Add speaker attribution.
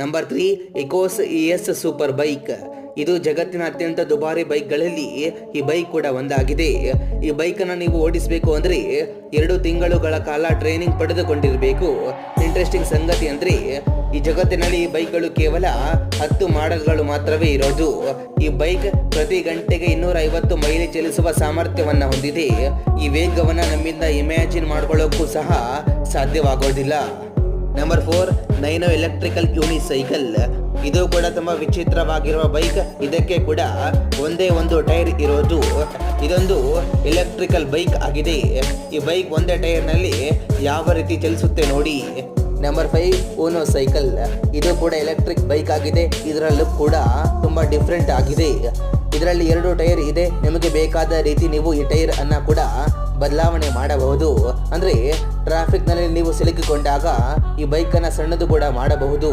Speaker 1: Number three Ecosse E S super bike ಇದು ಜಗತ್ತಿನ ಅತ್ಯಂತ ದುಬಾರಿ ಬೈಕ್ಗಳಲ್ಲಿ ಈ ಬೈಕ್ ಕೂಡ ಒಂದಾಗಿದೆ. ಈ ಬೈಕನ್ನು ನೀವು ಓಡಿಸಬೇಕು ಅಂದರೆ ಎರಡು ತಿಂಗಳುಗಳ ಕಾಲ ಟ್ರೈನಿಂಗ್ ಪಡೆದುಕೊಂಡಿರಬೇಕು. ಇಂಟ್ರೆಸ್ಟಿಂಗ್ ಸಂಗತಿ ಅಂದರೆ ಈ ಜಗತ್ತಿನಲ್ಲಿ ಈ ಬೈಕ್ಗಳು ಕೇವಲ ಹತ್ತು ಮಾಡೆಲ್ಗಳು ಮಾತ್ರವೇ ಇರೋದು. ಈ ಬೈಕ್ ಪ್ರತಿ ಗಂಟೆಗೆ ಇನ್ನೂರ ಐವತ್ತು ಮೈಲಿ ಚಲಿಸುವ ಸಾಮರ್ಥ್ಯವನ್ನು ಹೊಂದಿದೆ. ಈ ವೇಗವನ್ನು ನಮ್ಮಿಂದ ಇಮ್ಯಾಜಿನ್ ಮಾಡ್ಕೊಳ್ಳೋಕ್ಕೂ ಸಹ ಸಾಧ್ಯವಾಗೋದಿಲ್ಲ. ನಂಬರ್ ಫೋರ್ ನೈನೋ ಎಲೆಕ್ಟ್ರಿಕಲ್ ಯೂನಿಸೈಕಲ್ ಇದು ಕೂಡ ತುಂಬಾ ವಿಚಿತ್ರವಾಗಿರುವ ಬೈಕ್ ಇದಕ್ಕೆ ಕೂಡ ಒಂದೇ ಒಂದು ಟೈರ್ ಇರೋದು. ಇದೊಂದು ಎಲೆಕ್ಟ್ರಿಕಲ್ ಬೈಕ್ ಆಗಿದೆ. ಈ ಬೈಕ್ ಒಂದೇ ಟೈರ್ನಲ್ಲಿ ಯಾವ ರೀತಿ ಚಲಿಸುತ್ತೆ ನೋಡಿ. ನಂಬರ್ ಫೈವ್ ಓನೋ ಸೈಕಲ್ ಇದು ಕೂಡ ಎಲೆಕ್ಟ್ರಿಕ್ ಬೈಕ್ ಆಗಿದೆ. ಇದರಲ್ಲೂ ಕೂಡ ತುಂಬಾ ಡಿಫ್ರೆಂಟ್ ಆಗಿದೆ. ಇದರಲ್ಲಿ ಎರಡು ಟೈರ್ ಇದೆ. ನಿಮಗೆ ಬೇಕಾದ ರೀತಿ ನೀವು ಈ ಟೈರ್ ಅನ್ನ ಕೂಡ ಬದಲಾವಣೆ ಮಾಡಬಹುದು. ಅಂದ್ರೆ ಟ್ರಾಫಿಕ್ನಲ್ಲಿ ನೀವು ಸಿಲುಕಿಕೊಂಡಾಗ ಈ ಬೈಕನ್ನು ಸಣ್ಣದು ಕೂಡ ಮಾಡಬಹುದು.